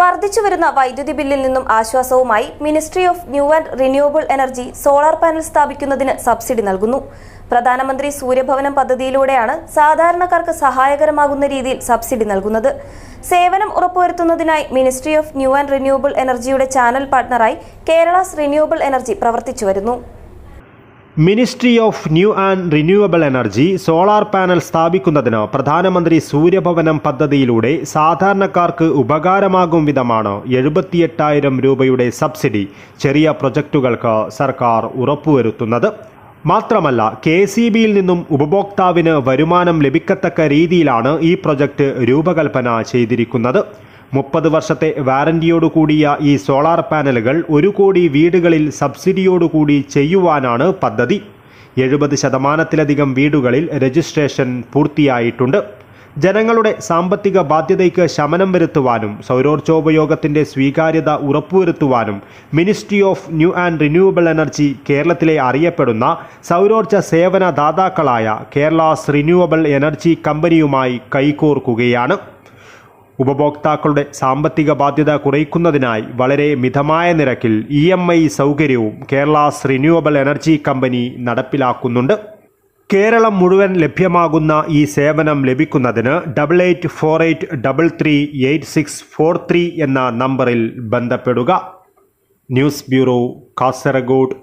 വർദ്ധിച്ചു വരുന്ന വൈദ്യുതി ബില്ലിൽ നിന്നും ആശ്വാസവുമായി ministry of new and renewable energy solar panel സ്ഥാപിക്കുന്നതിന് സബ്സിഡി നൽകുന്നു. പ്രധാനമന്ത്രി സൂര്യഭവനം പദ്ധതിയിലൂടെയാണ് സാധാരണക്കാർക്ക് സഹായകരമാകുന്ന രീതിയിൽ സബ്സിഡി നൽകുന്നത്. സേവനം ഉറപ്പുവരുത്തുന്നതിനായി ministry of new and renewable എനർജിയുടെ ചാനൽ പാർട്ണറായി കേരളാസ് റിന്യൂവബിൾ എനർജി പ്രവർത്തിച്ചു വരുന്നു. Ministry of new and renewable energy solar panel സ്ഥാപിക്കുന്നതിന് പ്രധാനമന്ത്രി സൂര്യഭവനം പദ്ധതിയിലൂടെ സാധാരണക്കാർക്ക് ഉപകാരമാകും വിധമാണ് എഴുപത്തിയെട്ടായിരം രൂപയുടെ സബ്സിഡി ചെറിയ പ്രൊജക്റ്റുകൾക്ക് സർക്കാർ ഉറപ്പുവരുത്തുന്നത്. മാത്രമല്ല കെ സി ബിയിൽ നിന്നും ഉപഭോക്താവിന് വരുമാനം ലഭിക്കത്തക്ക രീതിയിലാണ് ഈ പ്രൊജക്റ്റ് രൂപകൽപ്പന ചെയ്തിരിക്കുന്നത്. മുപ്പത് വർഷത്തെ വാറന്റിയോടുകൂടിയ ഈ സോളാർ പാനലുകൾ ഒരു കോടി വീടുകളിൽ സബ്സിഡിയോടുകൂടി ചെയ്യുവാനാണ് പദ്ധതി. എഴുപത് ശതമാനത്തിലധികം വീടുകളിൽ രജിസ്ട്രേഷൻ പൂർത്തിയായിട്ടുണ്ട്. ജനങ്ങളുടെ സാമ്പത്തിക ബാധ്യതയ്ക്ക് ശമനം വരുത്തുവാനും സൗരോർജോപയോഗത്തിന്റെ സ്വീകാര്യത ഉറപ്പുവരുത്തുവാനും ministry of new and renewable energy കേരളത്തിലെ അറിയപ്പെടുന്ന സൗരോർജ സേവന ദാതാക്കളായ കേരളാസ് റിന്യൂവബിൾ എനർജി കമ്പനിയുമായി കൈകോർക്കുകയാണ്. ഉപഭോക്താക്കളുടെ സാമ്പത്തിക ബാധ്യത കുറയ്ക്കുന്നതിനായി വളരെ മിതമായ നിരക്കിൽ ഇ എം ഐ സൗകര്യവും കേരളാസ് റിന്യൂവബിൾ എനർജി കമ്പനി നടപ്പിലാക്കുന്നുണ്ട്. കേരളം മുഴുവൻ ലഭ്യമാകുന്ന ഈ സേവനം ലഭിക്കുന്നതിന് double eight four eight double three eight six four three എന്ന നമ്പറിൽ ബന്ധപ്പെടുക. News bureau Kasaragod.